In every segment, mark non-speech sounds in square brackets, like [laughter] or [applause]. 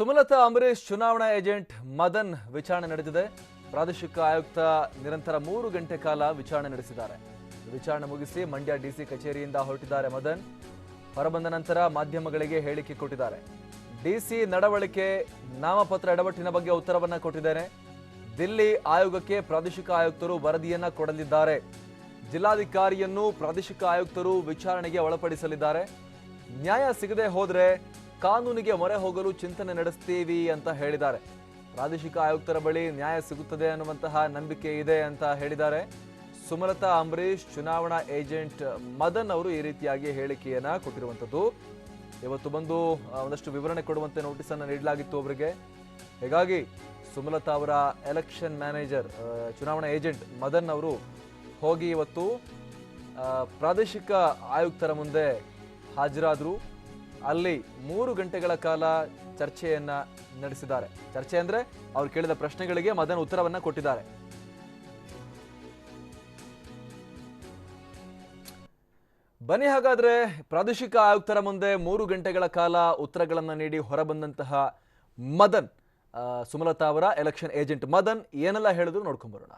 ಸುಮಲತಾ ಅಂಬರೀಶ್ ಚುನಾವಣಾ ಏಜೆಂಟ್ ಮದನ್ ವಿಚಾರಣೆ ನಡೆದಿದೆ. ಪ್ರಾದೇಶಿಕ ಆಯುಕ್ತ ನಿರಂತರ ಮೂರು ಗಂಟೆ ಕಾಲ ವಿಚಾರಣೆ ನಡೆಸಿದ್ದಾರೆ. ವಿಚಾರಣೆ ಮುಗಿಸಿ ಮಂಡ್ಯ ಡಿಸಿ ಕಚೇರಿಯಿಂದ ಹೊರಟಿದ್ದಾರೆ ಮದನ್. ಹೊರಬಂದ ನಂತರ ಮಾಧ್ಯಮಗಳಿಗೆ ಹೇಳಿಕೆ ಕೊಟ್ಟಿದ್ದಾರೆ. ಡಿಸಿ ನಡವಳಿಕೆ ನಾಮಪತ್ರ ಎಡವಟ್ಟಿನ ಬಗ್ಗೆ ಉತ್ತರವನ್ನ ಕೊಟ್ಟಿದ್ದೇನೆ. ದಿಲ್ಲಿ ಆಯೋಗಕ್ಕೆ ಪ್ರಾದೇಶಿಕ ಆಯುಕ್ತರು ವರದಿಯನ್ನ ಕೊಡಲಿದ್ದಾರೆ. ಜಿಲ್ಲಾಧಿಕಾರಿಯನ್ನು ಪ್ರಾದೇಶಿಕ ಆಯುಕ್ತರು ವಿಚಾರಣೆಗೆ ಒಳಪಡಿಸಲಿದ್ದಾರೆ. ನ್ಯಾಯ ಸಿಗದೆ ಹೋದ್ರೆ ಕಾನೂನಿಗೆ ಮೊರೆ ಹೋಗಲು ಚಿಂತನೆ ನಡೆಸ್ತೀವಿ ಅಂತ ಹೇಳಿದ್ದಾರೆ. ಪ್ರಾದೇಶಿಕ ಆಯುಕ್ತರ ಬಳಿ ನ್ಯಾಯ ಸಿಗುತ್ತದೆ ಅನ್ನುವಂತಹ ನಂಬಿಕೆ ಇದೆ ಅಂತ ಹೇಳಿದ್ದಾರೆ. ಸುಮಲತಾ ಅಂಬರೀಶ್ ಚುನಾವಣಾ ಏಜೆಂಟ್ ಮದನ್ ಅವರು ಈ ರೀತಿಯಾಗಿ ಹೇಳಿಕೆಯನ್ನ ಕೊಟ್ಟಿರುವಂಥದ್ದು. ಇವತ್ತು ಬಂದು ಒಂದಷ್ಟು ವಿವರಣೆ ಕೊಡುವಂತೆ ನೋಟಿಸ್ ಅನ್ನು ನೀಡಲಾಗಿತ್ತು ಅವರಿಗೆ ಹೀಗಾಗಿ ಸುಮಲತಾ ಅವರ ಎಲೆಕ್ಷನ್ ಮ್ಯಾನೇಜರ್ ಚುನಾವಣಾ ಏಜೆಂಟ್ ಮದನ್ ಅವರು ಹೋಗಿ ಇವತ್ತು ಪ್ರಾದೇಶಿಕ ಆಯುಕ್ತರ ಮುಂದೆ ಹಾಜರಾದರು. ಅಲ್ಲಿ ಮೂರು ಗಂಟೆಗಳ ಕಾಲ ಚರ್ಚೆಯನ್ನ ನಡೆಸಿದ್ದಾರೆ. ಚರ್ಚೆ ಅಂದ್ರೆ ಅವ್ರು ಕೇಳಿದ ಪ್ರಶ್ನೆಗಳಿಗೆ ಮದನ್ ಉತ್ತರವನ್ನ ಕೊಟ್ಟಿದ್ದಾರೆ. ಬನ್ನಿ ಹಾಗಾದ್ರೆ ಪ್ರಾದೇಶಿಕ ಆಯುಕ್ತರ ಮುಂದೆ ಮೂರು ಗಂಟೆಗಳ ಕಾಲ ಉತ್ತರಗಳನ್ನ ನೀಡಿ ಹೊರಬಂದಂತಹ ಮದನ್ ಸುಮಲತಾ ಅವರ ಎಲೆಕ್ಷನ್ ಏಜೆಂಟ್ ಮದನ್, ಏನೆಲ್ಲ ಹೇಳಿದ್ರು ನೋಡ್ಕೊಂಡ್ ಬರೋಣ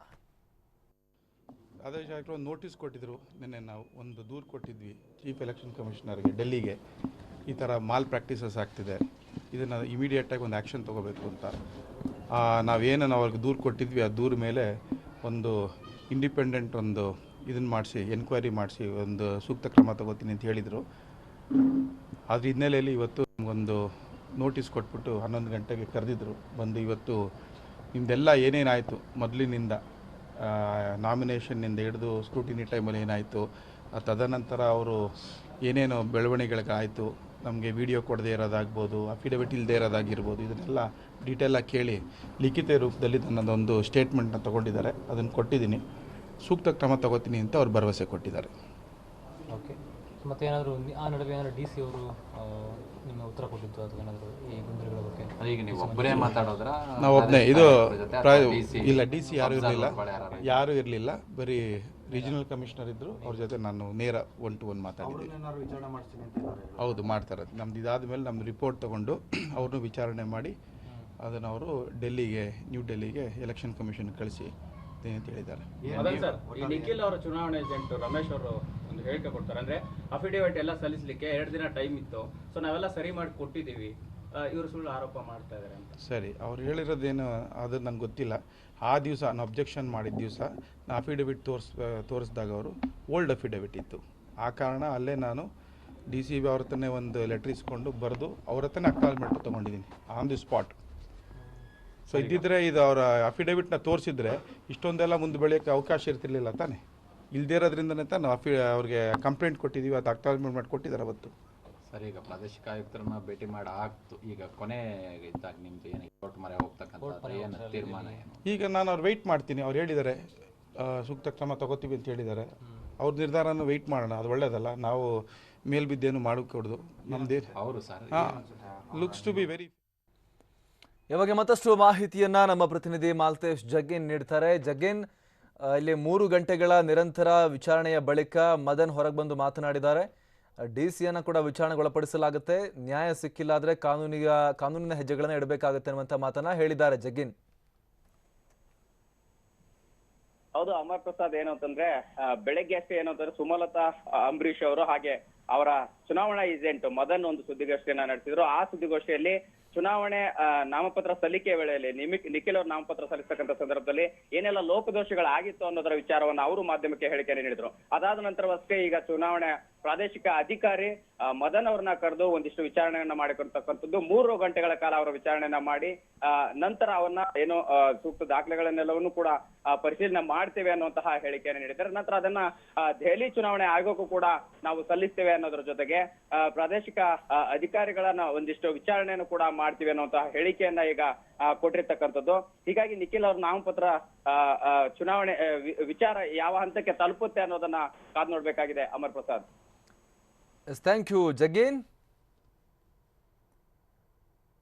ಆದೇಶ ಆಯುಕ್ತರು ನೋಟಿಸ್ ಕೊಟ್ಟಿದ್ರು. ನಿನ್ನೆ ನಾವು ಒಂದು ದೂರು ಕೊಟ್ಟಿದ್ವಿ. ಚೀಫ್ ಎಲೆಕ್ಷನ್ ಕಮಿಷನರ್ಗೆ ಡೆಲ್ಲಿಗೆ ಈ ಥರ ಮಾಲ್ ಪ್ರಾಕ್ಟೀಸಸ್ ಆಗ್ತಿದೆ. ಇದನ್ನು ಇಮಿಡಿಯೇಟಾಗಿ ಒಂದು ಆ್ಯಕ್ಷನ್ ತೊಗೋಬೇಕು ಅಂತ. ನಾವೇನು ನಾವು ಅವ್ರಿಗೆ ದೂರು ಕೊಟ್ಟಿದ್ವಿ, ಆ ದೂರ ಮೇಲೆ ಒಂದು ಇಂಡಿಪೆಂಡೆಂಟ್ ಒಂದು ಇದನ್ನು ಮಾಡಿಸಿ ಎನ್ಕ್ವೈರಿ ಮಾಡಿಸಿ, ಒಂದು ಸೂಕ್ತ ಕ್ರಮ ತಗೋತೀನಿ ಅಂತ ಹೇಳಿದರು. ಅದ್ರ ಹಿನ್ನೆಲೆಯಲ್ಲಿ ಇವತ್ತು ನಮಗೊಂದು ನೋಟಿಸ್ ಕೊಟ್ಬಿಟ್ಟು ಹನ್ನೊಂದು ಗಂಟೆಗೆ ಕರೆದಿದ್ರು. ಬಂದು ಇವತ್ತು ನಿಮ್ದೆಲ್ಲ ಏನೇನಾಯಿತು? ಮೊದಲಿನಿಂದ ನಾಮಿನೇಷನ್ನಿಂದ ಹಿಡಿದು ಸ್ಕ್ರೂಟಿನಿ ಟೈಮಲ್ಲಿ ಏನಾಯಿತು? ತದನಂತರ ಅವರು ಏನೇನು ಬೆಳವಣಿಗೆಗಳಾಯಿತು ನಮಗೆ ವಿಡಿಯೋ ಕೊಡದೇ ಇರೋದಾಗ್ಬೋದು ಅಫಿಡವಿಟ್ ಇಲ್ಲದೆ ಇರೋದಾಗಿರ್ಬೋದು ಇದನ್ನೆಲ್ಲ ಡೀಟೇಲಾಗಿ ಕೇಳಿ ಲಿಖಿತ ರೂಪದಲ್ಲಿ ನನ್ನದೊಂದು ಸ್ಟೇಟ್ಮೆಂಟ್ನ ತೊಗೊಂಡಿದ್ದಾರೆ. ಅದನ್ನು ಕೊಟ್ಟಿದ್ದೀನಿ. ಸೂಕ್ತ ಕ್ರಮ ತಗೋತೀನಿ ಅಂತ ಅವ್ರು ಭರವಸೆ ಕೊಟ್ಟಿದ್ದಾರೆ. ಓಕೆ ಮತ್ತೆ ಏನಾದರೂ ಆ ನಡುವೆ ಏನಾದರೂ ಡಿ ಸಿ ಅವರು ನಿಮ್ಮ ಉತ್ತರ ಕೊಟ್ಟಿದ್ದು ಅಥವಾ ಏನಾದರೂ ಈ ಗೊಂದಲಗಳ ಬಗ್ಗೆ? ಅದೇ ಈಗ ನೀವು ಒಬ್ಬರೇ ಮಾತಾಡೋದ್ರ? ನಾವು ಒಬ್ಬನೇ ಇದು ಇಲ್ಲ ಡಿ ಸಿ ಯಾರೂ ಇರಲಿಲ್ಲ. ಯಾರೂ ಇರಲಿಲ್ಲ. ಬರೀ ರೀಜನಲ್ ಕಮಿಷನರ್ ಇದ್ದರು ಅವ್ರ ಜೊತೆ ನಾನು ನೇರ ಒನ್ ಟು ಒನ್ ಮಾತಾಡಿದ್ದೀನಿ ಹೌದು ಮಾಡ್ತಾರೆ. ನಮ್ದು ಇದಾದ ಮೇಲೆ ನಮ್ದು ರಿಪೋರ್ಟ್ ತಗೊಂಡು [clears throat] ಅವ್ರನ್ನೂ ವಿಚಾರಣೆ ಮಾಡಿ ಅದನ್ನು ಅವರು ಡೆಲ್ಲಿಗೆ ನ್ಯೂ ಡೆಲ್ಲಿಗೆ ಎಲೆಕ್ಷನ್ ಕಮಿಷನ್ ಕಳಿಸಿ ಅಂತ ಹೇಳಿದ್ದಾರೆ ಮದನ್ ಸರ್ ಈ ನಿಖಿಲ್ ಅವರ ಚುನಾವಣೆ ಏಜೆಂಟ್ ರಮೇಶ್ ಅವರು ಒಂದು ಹೇಳಿಕೆ ಕೊಡ್ತಾರೆ. ಅಂದ್ರೆ ಅಫಿಡೇವಿಟ್ ಎಲ್ಲ ಸಲ್ಲಿಸಲಿಕ್ಕೆ ಎರಡು ದಿನ ಟೈಮ್ ಇತ್ತು. ಸೊ ನಾವೆಲ್ಲ ಸರಿ ಮಾಡಿ ಕೊಟ್ಟಿದ್ದೀವಿ. ಇವರು ಸುಳ್ಳು ಆರೋಪ ಮಾಡ್ತಾ ಇದ್ದಾರೆ ಅಂತ. ಸರಿ ಅವ್ರು ಹೇಳಿರೋದೇನು ಅದು ನಂಗೆ ಗೊತ್ತಿಲ್ಲ. ಆ ದಿವಸ ನಾನು ಅಬ್ಜೆಕ್ಷನ್ ಮಾಡಿದ ದಿವಸ ನಾ ಅಫಿಡವಿಟ್ ತೋರಿಸ್ ತೋರಿಸಿದಾಗ ಅವರು ಓಲ್ಡ್ ಅಫಿಡವಿಟ್ ಇತ್ತು. ಆ ಕಾರಣ ಅಲ್ಲೇ ನಾನು ಡಿ ಸಿ ಬಿ ಅವ್ರ ಹತ್ರನೇ ಒಂದು ಲೆಟ್ರ್ ಇಸ್ಕೊಂಡು ಬರೆದು ಅವ್ರ ಹತ್ರನೇ ಅಕ್ನಾಲ್ಮೆಂಟ್ ತೊಗೊಂಡಿದ್ದೀನಿ ಆನ್ ದಿ ಸ್ಪಾಟ್ ಸೊ ಇದ್ದಿದ್ರೆ ಇದು ಅವರ ಅಫಿಡವಿಟ್ನ ತೋರಿಸಿದ್ರೆ ಇಷ್ಟೊಂದೆಲ್ಲ ಮುಂದೆ ಬೆಳೆಯೋಕ್ಕೆ ಅವಕಾಶ ಇರ್ತಿರ್ಲಿಲ್ಲ ತಾನೆ. ಇಲ್ದೇ ಇರೋದ್ರಿಂದನೇ ತಾನು ಅಫಿ ಅವ್ರಿಗೆ ಕಂಪ್ಲೇಂಟ್ ಕೊಟ್ಟಿದ್ದೀವಿ ಅದು ಅಕ್ನಾಲ್ಮೆಂಟ್ ಮಾಡಿ ಕೊಟ್ಟಿದ್ದಾರೆ ಅವತ್ತು. ಸರ್ ಈಗ ಪ್ರಾದೇಶಿಕ ಆಯುಕ್ತರನ್ನ ಭೇಟಿ ಮಾಡಿ ಆಗ್ತು. ಈಗ ಕೊನೆ ಇದ್ದಾಗ ನಿಮ್ದು ಏನು ಕೋರ್ಟ್ ಮರೆ ಹೋಗ್ತಕ್ಕಂಥ ಏನು ತೀರ್ಮಾನ ಏನು? ಈಗ ನಾನು ಅವ್ರು ವೆಯ್ಟ್ ಮಾಡ್ತೀನಿ. ಅವ್ರು ಹೇಳಿದ್ದಾರೆ ಆ, ಸೂಕ್ತ ಕ್ರಮ ತಗೋತೀವಿ ಅಂತ ಹೇಳಿದ್ದಾರೆ ಅವ್ರ ನಿರ್ಧಾರನ ವೆಯ್ಟ್ ಮಾಡೋಣ. ಅದು ಒಳ್ಳೇದಲ್ಲ. ನಾವು ಮೇಲ್ಬಿದ್ದೇನು ಮಾಡಿಕೊಡೋದು ನಮ್ದೇ ಅವರು ಸರ್. ಹಾಂ. ಲುಕ್ಸ್ ಟು ಬಿ ವೆರಿ ಇವಾಗ ಮತ್ತಷ್ಟು ಮಾಹಿತಿಯನ್ನ ನಮ್ಮ ಪ್ರತಿನಿಧಿ ಮಾಲ್ತೇಶ್ ಜಗ್ಗೇನ್ ನೀಡ್ತಾರೆ. ಜಗ್ಗೇನ್ ಆ, ಇಲ್ಲಿ ಮೂರು ಗಂಟೆಗಳ ನಿರಂತರ ವಿಚಾರಣೆಯ ಬಳಿಕ ಮದನ್ ಹೊರಗೆ ಬಂದು ಮಾತನಾಡಿದ್ದಾರೆ. ಡಿ ಸಿಯನ್ನ ಕೂಡ ವಿಚಾರಣೆಗೆ ಒಳಪಡಿಸಲಾಗುತ್ತೆ ನ್ಯಾಯ ಸಿಕ್ಕಿಲ್ಲ ಆದರೆ ಕಾನೂನಿಗ, ಕಾನೂನಿನ ಹೆಜ್ಜೆಗಳನ್ನು ಇಡಬೇಕಾಗುತ್ತೆ ಅನ್ನುವಂಥ ಮಾತನ್ನ ಹೇಳಿದ್ದಾರೆ ಜಗ್ಗಿನ್. ಹೌದು, ಅಮರ್ ಪ್ರಸಾದ್ ಏನು ಅಂತಂದ್ರೆ ಬೆಳಗ್ಗೆ ಅಷ್ಟೇ ಏನು ಅಂತಂದ್ರೆ ಸುಮಲತಾ ಅಂಬರೀಶ್ ಅವರು ಹಾಗೆ ಅವರ ಚುನಾವಣಾ ಏಜೆಂಟ್ ಮದನ್ ಒಂದು ಸುದ್ದಿಗೋಷ್ಠಿಯನ್ನ ನಡೆಸಿದ್ರು. ಆ ಸುದ್ದಿಗೋಷ್ಠಿಯಲ್ಲಿ ಚುನಾವಣೆ ನಾಮಪತ್ರ ಸಲ್ಲಿಕೆ ವೇಳೆಯಲ್ಲಿ ನಿಮಿಕ್ ನಿಖಿಲ್ ಅವರು ನಾಮಪತ್ರ ಸಲ್ಲಿಸ್ತಕ್ಕಂಥ ಸಂದರ್ಭದಲ್ಲಿ ಏನೆಲ್ಲ ಲೋಪದೋಷಗಳಾಗಿತ್ತು ಅನ್ನೋದರ ವಿಚಾರವನ್ನ ಅವರು ಮಾಧ್ಯಮಕ್ಕೆ ಹೇಳಿಕೆ ನೀಡಿದ್ರು. ಅದಾದ ನಂತರವಷ್ಟೇ ಈಗ ಚುನಾವಣೆ ಪ್ರಾದೇಶಿಕ ಅಧಿಕಾರಿ ಮದನ್ ಅವ್ರನ್ನ ಕರೆದು ಒಂದಿಷ್ಟು ವಿಚಾರಣೆಯನ್ನ ಮಾಡಿಕೊಡ್ತಕ್ಕಂಥದ್ದು ಮೂರು ಗಂಟೆಗಳ ಕಾಲ ಅವರ ವಿಚಾರಣೆಯನ್ನ ಮಾಡಿ ನಂತರ ಅವನ್ನ ಏನು ಸೂಕ್ತ ದಾಖಲೆಗಳನ್ನೆಲ್ಲವನ್ನು ಕೂಡ ಪರಿಶೀಲನೆ ಮಾಡ್ತೇವೆ ಅನ್ನುವಂತಹ ಹೇಳಿಕೆಯನ್ನು ನೀಡಿದ್ದಾರೆ. ನಂತರ ಅದನ್ನ ಆ, ದೆಹಲಿ ಚುನಾವಣೆ ಆಯೋಗಕ್ಕೂ ಕೂಡ ನಾವು ಸಲ್ಲಿಸ್ತೇವೆ ಅನ್ನೋದ್ರ ಜೊತೆಗೆ ಪ್ರಾದೇಶಿಕ ಅಧಿಕಾರಿಗಳನ್ನ ಒಂದಿಷ್ಟು ವಿಚಾರಣೆಯನ್ನು ಕೂಡ ಮಾಡ್ತೀವಿ ಅನ್ನುವಂತಹ ಹೇಳಿಕೆಯನ್ನ ಈಗ ಕೊಟ್ಟಿರ್ತಕ್ಕಂಥದ್ದು. ಹೀಗಾಗಿ ನಿಖಿಲ್ ಅವ್ರ ನಾಮಪತ್ರ ಚುನಾವಣೆ ವಿಚಾರ ಯಾವ ಹಂತಕ್ಕೆ ತಲುಪುತ್ತೆ ಅನ್ನೋದನ್ನ ಕಾದ್ ನೋಡ್ಬೇಕಾಗಿದೆ ಅಮರ್ ಪ್ರಸಾದ್. Thank you ಜಗ್ಗಿನ್